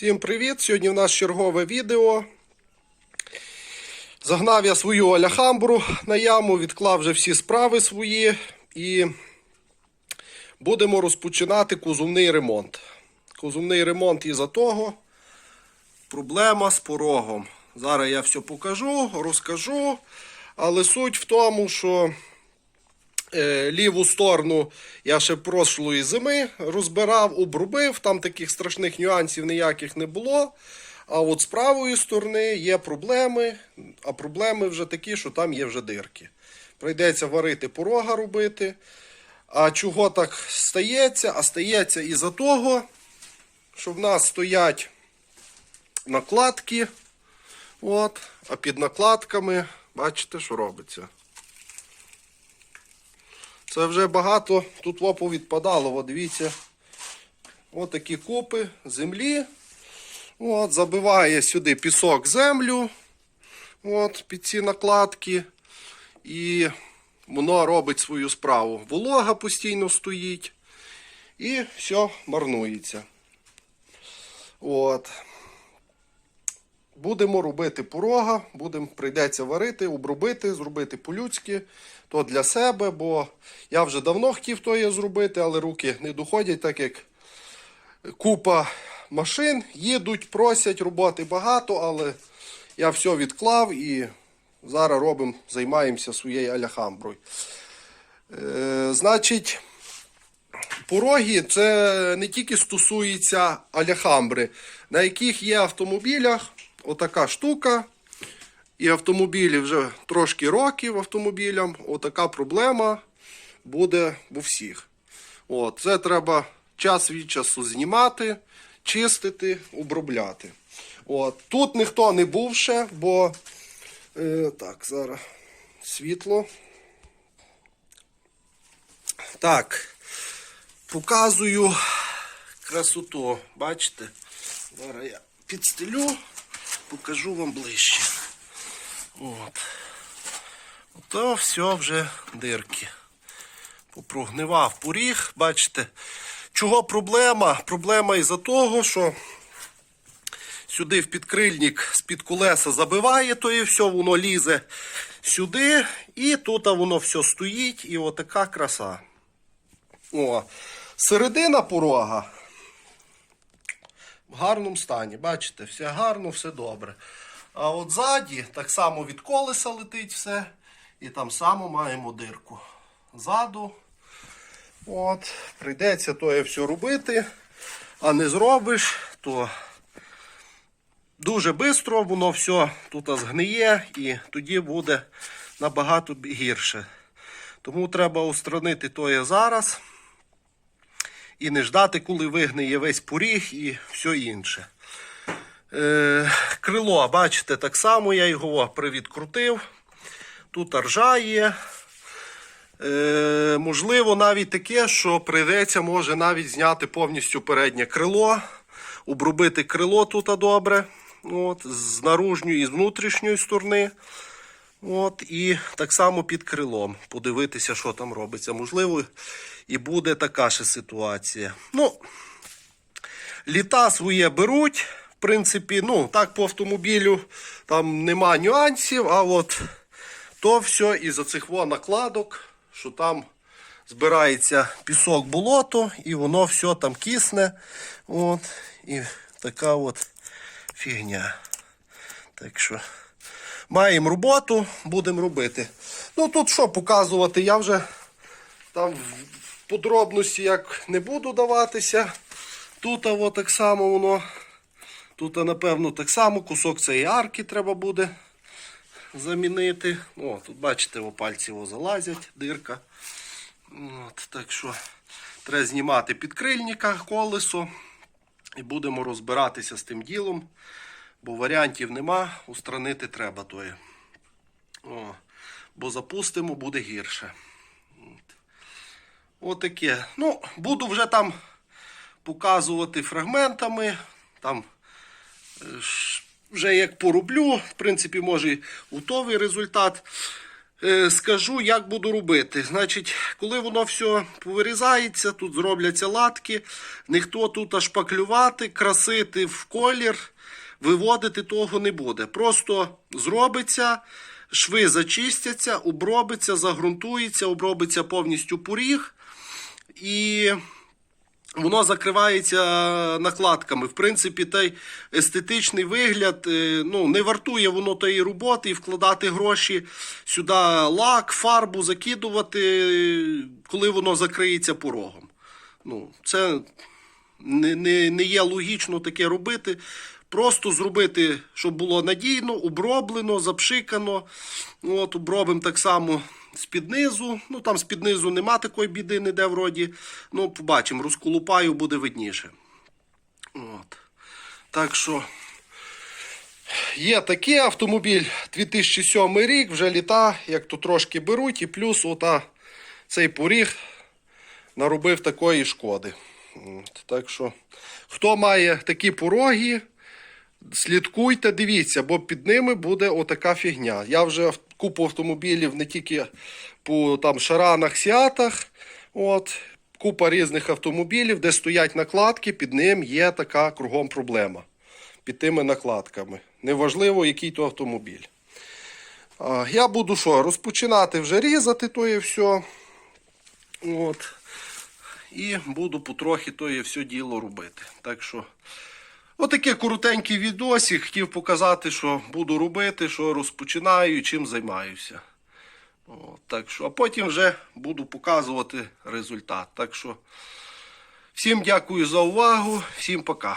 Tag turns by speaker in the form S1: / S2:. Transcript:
S1: Всім привіт! Сьогодні в нас чергове відео. Загнав я свою аляхамбру на яму, відклав вже всі справи свої і будемо розпочинати кузовний ремонт. Кузовний ремонт із-за того проблема з порогом. Зараз я все покажу, розкажу. Але суть в тому, що ліву сторону я ще прошлої зими розбирав, обрубив, там таких страшних нюансів ніяких не було. А от з правої сторони є проблеми, а проблеми вже такі, що там є вже дирки. Прийдеться варити порога робити. А чого так стається? А стається із-за того, що в нас стоять накладки. От, а під накладками, бачите, що робиться. Це вже багато тут лопу відпадало. От дивіться. От такі купи землі. От, забиває сюди пісок землю. От, під ці накладки. І воно робить свою справу. Волога постійно стоїть. І все марнується. От. Будемо робити порога, будемо прийдеться варити, обробити, зробити по-людськи. То для себе, бо я вже давно хотів то є зробити, але руки не доходять, так як купа машин їдуть, просять роботи багато, але я все відклав і зараз робимо, займаємося своєю аляхамброю. Е, значить, Пороги це не тільки стосується аляхамбри, на яких є автомобілях отака штука. І автомобілі вже трошки років автомобілям. Отака проблема буде у всіх. От, це треба час від часу знімати, чистити, обробляти. От, тут ніхто не був ще, бо е, так, зараз світло. Так, показую красоту. Бачите? Зараз я підстелю, покажу вам ближче. От. Ото все вже дирки. Попрогнивав поріг, бачите. Чого проблема? Проблема із-за того, що сюди в підкрильник з-під колеса забиває, то і все, воно лізе сюди, і тут воно все стоїть, і отака краса. О, середина порога в гарному стані. Бачите, все гарно, все добре. А от ззаді так само від колеса летить все. І там само маємо дирку. Ззаду. От, прийдеться то все робити. А не зробиш, то дуже швидко воно все тут згниє і тоді буде набагато гірше. Тому треба устранити тоє зараз і не ждати, коли вигниє весь поріг і все інше. Е, крило, бачите, так само я його привідкрутив. Тут ржа є. Е, можливо, навіть таке, що прийдеться, може навіть зняти повністю переднє крило, обробити крило тут добре. От, з наружньої і з внутрішньої сторони. От, і так само під крилом. Подивитися, що там робиться. Можливо, і буде така ж ситуація. Ну, літа своє беруть. В принципі, ну, так по автомобілю там нема нюансів, а от то все із-за цих во накладок, що там збирається пісок болото, і воно все там кисне. От, і така от фігня. Так що маємо роботу, будемо робити. Ну тут що показувати, я вже там в подробності як не буду даватися. Тут а, так само воно. Тут, напевно, так само кусок цієї арки треба буде замінити. О, тут бачите, о, пальці о, залазять, дирка. От, Так що треба знімати підкрильника, колесо. І будемо розбиратися з тим ділом, бо варіантів нема, устранити треба тое. О, бо запустимо, буде гірше. От. Отаке. Ну, буду вже там показувати фрагментами. Там е, вже як пороблю, в принципі, може і готовий результат. Е, Скажу, як буду робити. Значить, коли воно все повирізається, тут зробляться латки, ніхто тут аж шпаклювати, красити в колір, виводити того не буде. Просто зробиться, шви зачистяться, обробиться, загрунтується, обробиться повністю поріг. І Воно закривається накладками. В принципі, той естетичний вигляд е, ну, не вартує воно тої роботи і вкладати гроші сюди лак, фарбу закидувати, коли воно закриється порогом. Ну, це не, не, не є логічно таке робити. Просто зробити, щоб було надійно, оброблено, запшикано. От, обробимо так само з-під низу. Ну там з-під низу нема такої біди ніде вроді. Ну, побачимо, розколупаю, буде видніше. От. Так що є такий автомобіль 2007 рік, вже літа, як то трошки беруть, і плюс ота, цей поріг наробив такої шкоди. От, так що, хто має такі пороги, слідкуйте, дивіться, бо під ними буде отака фігня. Я вже купу автомобілів не тільки по там шаранах, сіатах. От, купа різних автомобілів, де стоять накладки, під ним є така кругом проблема. Під тими накладками. Неважливо, який то автомобіль. Я буду що, розпочинати вже різати то і все. От. І буду потрохи то і все діло робити. Так що, отаке коротенький відосик. Хотів показати, що буду робити, що розпочинаю і чим займаюся. От, так що, а потім вже буду показувати результат. Так що, всім дякую за увагу, всім пока.